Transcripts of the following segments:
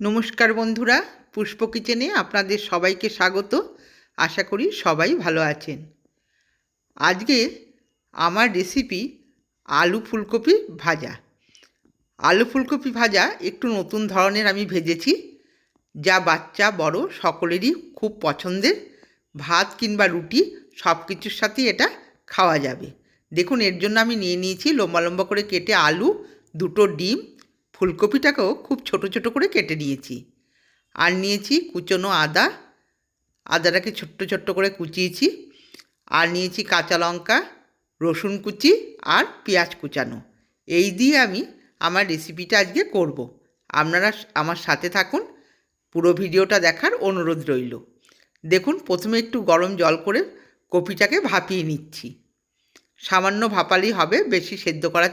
নমস্কার বন্ধুরা, পুষ্প কিচেনে আপনাদের সবাইকে স্বাগত। আশা করি সবাই ভালো আছেন। আজকে আমার রেসিপি আলু ফুলকপি ভাজা। আলু ফুলকপি ভাজা একটু নতুন ধরনের আমি ভেজেছি, যা বাচ্চা, বড় সকলেরই খুব পছন্দের। ভাত কিংবা রুটি সব কিছুর সাথেই এটা খাওয়া যাবে। দেখুন, এর জন্য আমি নিয়ে নিয়েছি লম্বা লম্বা করে কেটে আলু, দুটো ডিম ফুলকপিটাকেও খুব ছোট ছোট করে কেটে নিয়েছি। আর নিয়েছি কুচনো আদা। আদাটাকে ছোট্ট ছোট্ট করে কুচিয়েছি। আর নিয়েছি কাঁচা লঙ্কা, রসুন কুচি আর পেঁয়াজ কুচানো। এই দিয়ে আমি আমার রেসিপিটা আজকে করব। আপনারা আমার সাথে থাকুন। পুরো ভিডিওটা দেখার অনুরোধ রইল। দেখুন, প্রথমে একটু গরম জল করে কপিটাকে ভাপিয়ে নিচ্ছি। সামান্য ভাপালেই হবে, বেশি সেদ্ধ করা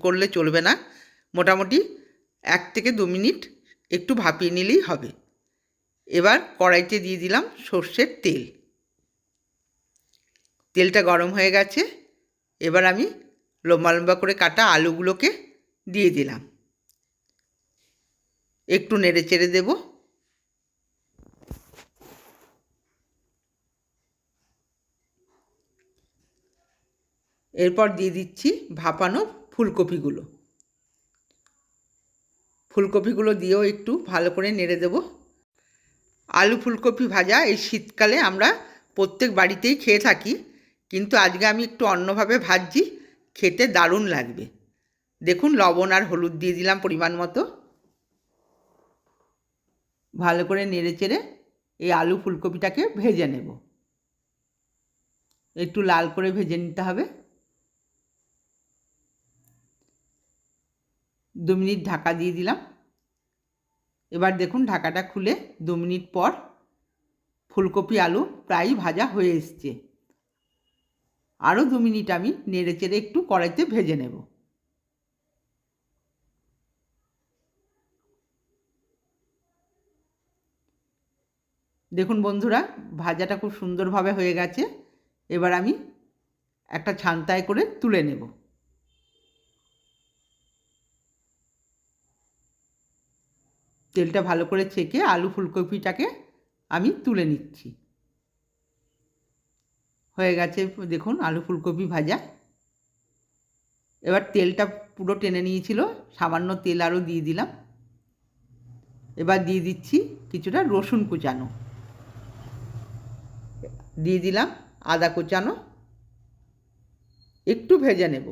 করলে চলবে না। মোটামুটি এক থেকে দু মিনিট একটু ভাপিয়ে নিলেই হবে। এবার কড়াইতে দিয়ে দিলাম সর্ষের তেল। তেলটা গরম হয়ে গেছে, এবার আমি লম্বা লম্বা করে কাটা আলুগুলোকে দিয়ে দিলাম। একটু নেড়ে চেড়ে দেব। এরপর দিয়ে দিচ্ছি ভাপানো ফুলকপিগুলো। ফুলকপিগুলো দিয়েও একটু ভালো করে নেড়ে দেব। আলু ফুলকপি ভাজা এই শীতকালে আমরা প্রত্যেক বাড়িতেই খেয়ে থাকি, কিন্তু আজকে আমি একটু অন্যভাবে ভাজছি, খেতে দারুণ লাগবে। দেখুন, লবণ আর হলুদ দিয়ে দিলাম পরিমাণ মতো। ভালো করে নেড়ে চেড়ে এই আলু ফুলকপিটাকে ভেজে নেব। একটু লাল করে ভেজে নিতে হবে। দু মিনিট ঢাকা দিয়ে দিলাম। এবার দেখুন ঢাকাটা খুলে দু মিনিট পর ফুলকপি আলু প্রায় ভাজা হয়ে এসছে। আরও দু মিনিট আমি নেড়ে চেড়ে একটু কড়াইতে ভেজে নেব। দেখুন বন্ধুরা, ভাজাটা খুব সুন্দরভাবে হয়ে গেছে। এবার আমি একটা ছান্তায় করে তুলে নেব। তেলটা ভালো করে ছেঁকে আলু ফুলকপিটাকে আমি তুলে নিচ্ছি। হয়ে গেছে, দেখুন আলু ফুলকপি ভাজা। এবার তেলটা পুরো টেনে নিয়েছিল, সামান্য তেল আরও দিয়ে দিলাম। এবার দিয়ে দিচ্ছি কিছুটা রসুন কুচানো। দিয়ে দিলাম আদা কুচানো। একটু ভেজে নেব।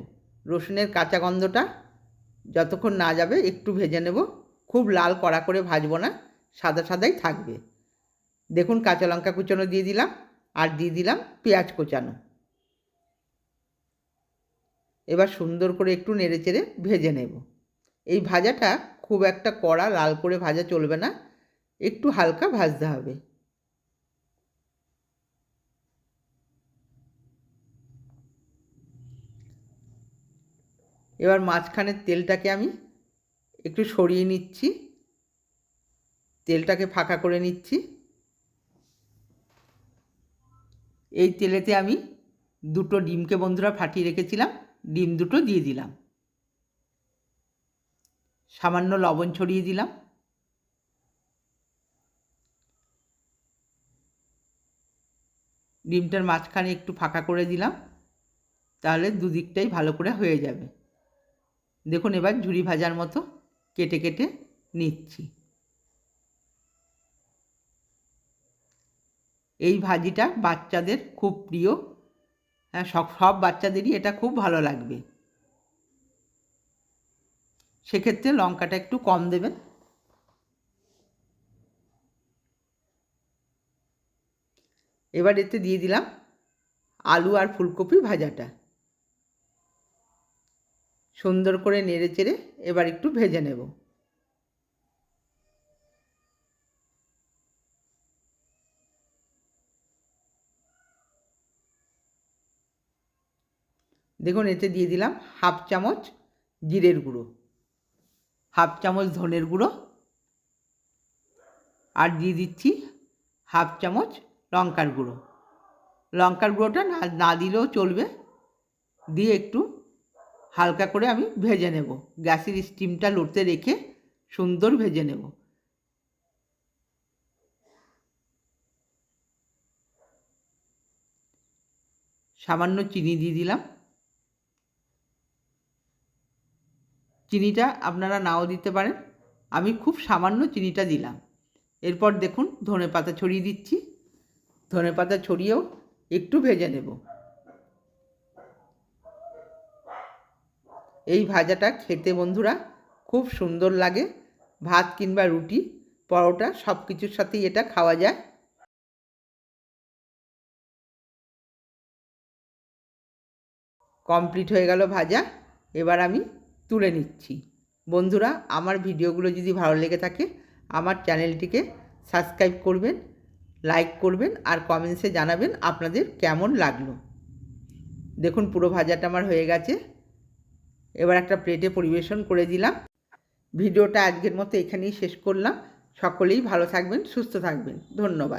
রসুনের কাঁচা গন্ধটা যতক্ষণ না যাবে একটু ভেজে নেব। খুব লাল কড়া করে ভাজবো না, সাদা সাদাই থাকবে। দেখুন কাঁচা লঙ্কা কুচানো দিয়ে দিলাম, আর দিয়ে দিলাম পেঁয়াজ কোচানো। এবার সুন্দর করে একটু নেড়ে চেড়ে ভেজে নেব। এই ভাজাটা খুব একটা কড়া, লাল করে ভাজা চলবে না, একটু হালকা ভাজতে হবে। এবার মাঝখানের তেলটাকে আমি একটু সরিয়ে নিচ্ছি। তেলটাকে ফাঁকা করে নিচ্ছি। এই তেলেতে আমি দুটো ডিমকে বন্ধুরা ফাটিয়ে রেখেছিলাম। ডিম দুটো দিয়ে দিলাম। সামান্য লবণ ছড়িয়ে দিলাম। ডিমটার মাঝখানে একটু ফাঁকা করে দিলাম। তাহলে দুদিকটাই ভালো করে হয়ে যাবে। দেখুন এবার ঝুড়ি ভাজার মতো কেটে কেটে নিচ্ছি। এই ভাজিটা বাচ্চাদের খুব প্রিয়। হ্যাঁ সব সব বাচ্চাদেরই এটা খুব ভালো লাগবে। সেক্ষেত্রে লঙ্কাটা একটু কম দেবেন। এবার এতে দিয়ে দিলাম আলু আর ফুলকপি ভাজাটা। সুন্দর করে নেড়ে চেড়ে এবার একটু ভেজে নেব। দেখুন, এতে দিয়ে দিলাম হাফ চামচ জিরের গুঁড়ো, হাফ চামচ ধনের গুঁড়ো আর দিয়ে দিচ্ছি হাফ চামচ লঙ্কার গুঁড়ো। লঙ্কার গুঁড়োটা না দিলেও চলবে, দিয়ে একটু হালকা করে আমি ভেজে নেব। গ্যাসের স্টিমটা লড়তে রেখে সুন্দর ভেজে নেব। সামান্য চিনি দিয়ে দিলাম। চিনিটা আপনারা নাও দিতে পারেন। আমি খুব সামান্য চিনিটা দিলাম। এরপর দেখুন ধনে পাতা ছড়িয়ে দিচ্ছি। ধনে পাতা ছড়িয়েও একটু ভেজে নেব। এই ভাজাটা খেতে বন্ধুরা খুব সুন্দর লাগে। ভাত কিংবা রুটি, পরোটা সব কিছুর সাথেই এটা খাওয়া যায়। কমপ্লিট হয়ে গেল ভাজা। এবার আমি তুলে নিচ্ছি। বন্ধুরা, আমার ভিডিওগুলো যদি ভালো লেগে থাকে, আমার চ্যানেলটিকে সাবস্ক্রাইব করবেন, লাইক করবেন আর কমেন্টসে জানাবেন আপনাদের কেমন লাগল। দেখুন, পুরো ভাজাটা আমার হয়ে গেছে। এবার একটা প্লেটে পরিবেশন করে দিলাম। ভিডিওটা আজকের মতো এখানেই শেষ করলাম। সকলেই ভালো থাকবেন, সুস্থ থাকবেন। ধন্যবাদ।